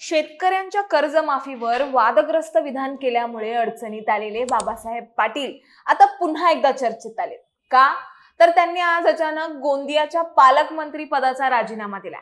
शेतकऱ्यांच्या कर्जमाफीवर वादग्रस्त विधान केल्यामुळे अडचणीत आलेले बाबासाहेब पाटील आता पुन्हा एकदा चर्चेत आले. का? तर त्यांनी आज अचानक गोंदियाच्या पालकमंत्री पदाचा राजीनामा दिला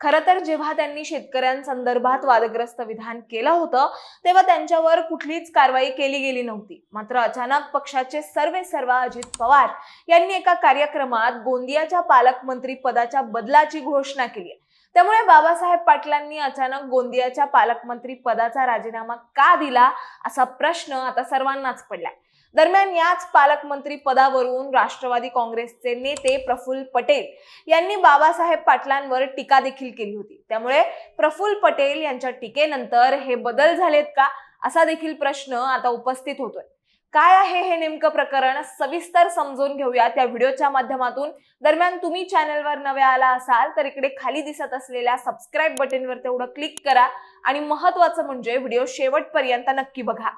खर तर जेव्हा त्यांनी शेतकऱ्यांसंदर्भात वादग्रस्त विधान केलं होतं तेव्हा त्यांच्यावर कुठलीच कारवाई केली गेली नव्हती. मात्र अचानक पक्षाचे सर्वे सर्वा अजित पवार यांनी एका कार्यक्रमात गोंदियाच्या पालकमंत्री पदाच्या बदलाची घोषणा केली आहे. त्यामुळे बाबासाहेब पाटलांनी अचानक गोंदियाच्या पालकमंत्री पदाचा राजीनामा का दिला असा प्रश्न आता सर्वांनाच पडलाय. दरम्यान याच पालकमंत्री पदावरून राष्ट्रवादी काँग्रेसचे नेते प्रफुल्ल पटेल यांनी बाबासाहेब पाटलांवर टीका देखील केली होती. त्यामुळे प्रफुल्ल पटेल यांच्या टीकेनंतर हे बदल झालेत का असा देखील प्रश्न आता उपस्थित होतोय. काय आहे हे नेमकं प्रकरण? सविस्तर समजून घेऊया. त्या व्हिडिओच्या माध्यमातून दरम्यान तुम्ही चॅनलवर नव्या आला असाल तर इकडे खाली दिसत असलेल्या सबस्क्राईब बटनवर तेवढं क्लिक करा. आणि महत्वाचं म्हणजे व्हिडिओ शेवटपर्यंत नक्की बघा.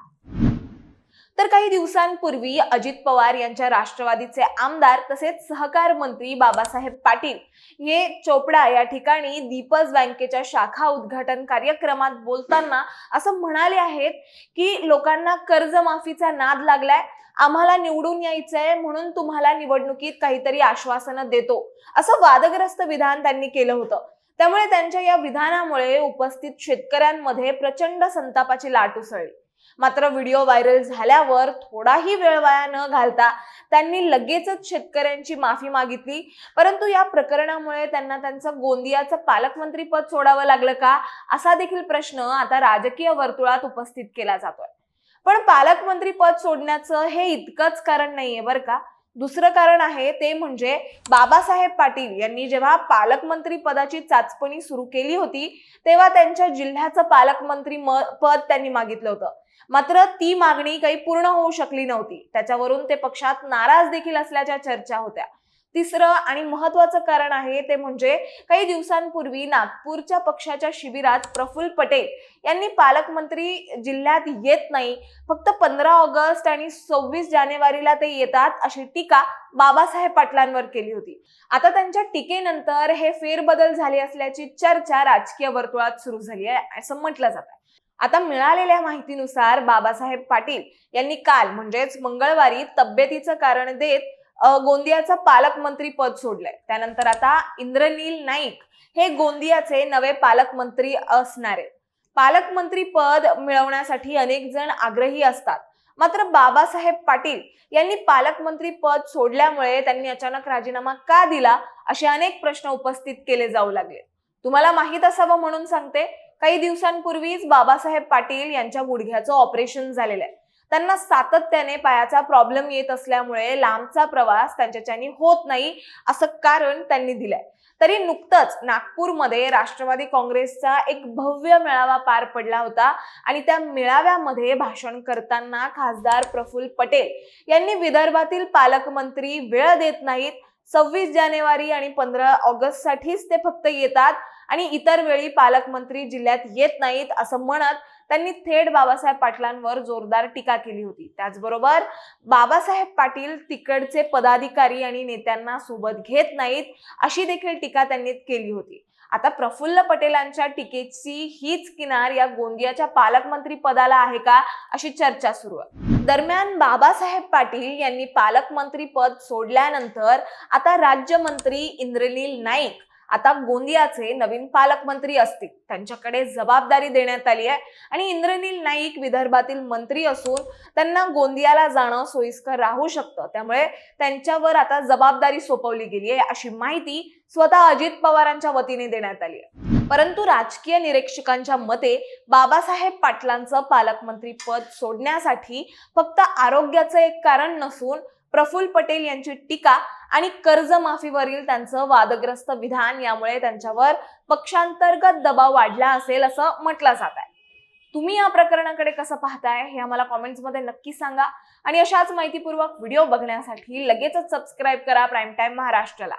तर काही दिवसांपूर्वी अजित पवार यांच्या राष्ट्रवादीचे आमदार तसेच सहकार मंत्री बाबासाहेब पाटील हे चोपडा या ठिकाणी दीपज बँकेच्या शाखा उद्घाटन कार्यक्रमात बोलताना असं म्हणाले आहेत की लोकांना कर्जमाफीचा नाद लागलाय आम्हाला निवडून यायचंय म्हणून तुम्हाला निवडणुकीत काहीतरी आश्वासनं देतो असं वादग्रस्त विधान त्यांनी केलं होतं. त्यामुळे त्यांच्या या विधानामुळे उपस्थित शेतकऱ्यांमध्ये प्रचंड संतापाची लाट उसळली. मात्र व्हिडिओ व्हायरल झाल्यावर थोडाही वेळ वाया न घालता त्यांनी लगेचच शेतकऱ्यांची माफी मागितली. परंतु या प्रकरणामुळे त्यांना त्यांचं गोंदियाचं पालकमंत्री पद सोडावं लागलं का? असा देखील प्रश्न आता राजकीय वर्तुळात उपस्थित केला जातोय. पण पालकमंत्री पद सोडण्याचं हे इतकंच कारण नाहीये बरं का? दुसरं कारण आहे ते म्हणजे बाबासाहेब पाटील यांनी जेव्हा पालकमंत्री पदाची चाचपणी सुरू केली होती तेव्हा त्यांच्या जिल्ह्याचं पालकमंत्री म- पद त्यांनी मागितलं होतं. मात्र ती मागणी काही पूर्ण होऊ शकली नव्हती. त्याच्यावरून ते पक्षात नाराज देखील असल्याच्या चर्चा होत्या. तिसरं आणि महत्वाचं कारण आहे ते म्हणजे काही दिवसांपूर्वी नागपूरच्या पक्षाच्या शिबिरात प्रफुल्ल पटेल यांनी पालकमंत्री जिल्ह्यात येत नाही. फक्त पंधरा ऑगस्ट आणि सव्वीस जानेवारीला ते येतात अशी टीका बाबासाहेब पाटलांवर केली होती. आता त्यांच्या टीकेनंतर हे फेरबदल झाले असल्याची चर्चा राजकीय वर्तुळात सुरू झाली आहे असं म्हटलं जात आहे. आता मिळालेल्या माहितीनुसार बाबासाहेब पाटील यांनी काल म्हणजेच मंगळवारी तब्येतीचं कारण देत गोंदियाचं पालकमंत्री पद सोडलंय. त्यानंतर आता इंद्रनील नाईक हे गोंदियाचे नवे पालकमंत्री असणार आहेत. पालकमंत्री पद मिळवण्यासाठी अनेक जण आग्रही असतात. मात्र बाबासाहेब पाटील यांनी पालकमंत्री पद सोडल्यामुळे त्यांनी अचानक राजीनामा का दिला असे अनेक प्रश्न उपस्थित केले जाऊ लागले. तुम्हाला माहीत असावं म्हणून सांगते काही दिवसांपूर्वीच बाबासाहेब पाटील यांच्या गुडघ्याचं ऑपरेशन झालेलं आहे. त्यांना सातत्याने पायाचा प्रॉब्लेम येत असल्यामुळे लांबचा प्रवास त्यांच्याच्यानी होत नाही असं कारण त्यांनी दिलंय. तरी नुकतंच नागपूरमध्ये राष्ट्रवादी काँग्रेसचा एक भव्य मेळावा पार पडला होता आणि त्या मेळाव्यामध्ये भाषण करताना खासदार प्रफुल्ल पटेल यांनी विदर्भातील पालकमंत्री वेळ देत नाहीत. सव्वीस जानेवारी आणि पंधरा ऑगस्ट साठीच ते फक्त येतात आणि इतर वेळी पालकमंत्री जिल्ह्यात येत नाहीत असं म्हणत त्यांनी थेट बाबासाहेब पाटलांवर जोरदार टीका केली होती. त्याचबरोबर बाबासाहेब पाटील तिकडचे पदाधिकारी आणि नेत्यांना सोबत घेत नाहीत अशी देखील टीका त्यांनी केली होती. आता प्रफुल्ल पटेलांच्या टीकेची हीच किनार या गोंदियाच्या पालकमंत्री पदाला आहे का अशी चर्चा सुरू आहे. दरम्यान बाबासाहेब पाटील यांनी पालकमंत्री पद सोडल्यानंतर आता राज्यमंत्री इंद्रनील नाईक आता गोंदियाचे नवीन पालकमंत्री असतील. त्यांच्याकडे जबाबदारी देण्यात आली आहे. आणि इंद्रनील नाईक विदर्भातील मंत्री असून त्यांना गोंदियाला जाणं सोयीस्कर राहू शकतं. त्यामुळे त्यांच्यावर आता जबाबदारी सोपवली गेली आहे अशी माहिती स्वतः अजित पवारांच्या वतीने देण्यात आली आहे. परंतु राजकीय निरीक्षकांच्या मते बाबासाहेब पाटलांचं पालकमंत्री पद सोडण्यासाठी फक्त आरोग्याचं एक कारण नसून प्रफुल्ल पटेल यांची टीका आणि कर्जमाफीवरील त्यांचं वादग्रस्त विधान यामुळे त्यांच्यावर पक्षांतर्गत दबाव वाढला असेल असं म्हटलं जात आहे. तुम्ही या प्रकरणाकडे कसं पाहताय हे आम्हाला कॉमेंट्समध्ये नक्की सांगा आणि अशाच माहितीपूर्वक व्हिडिओ बघण्यासाठी लगेचच सबस्क्राईब करा प्राईम टाईम महाराष्ट्राला.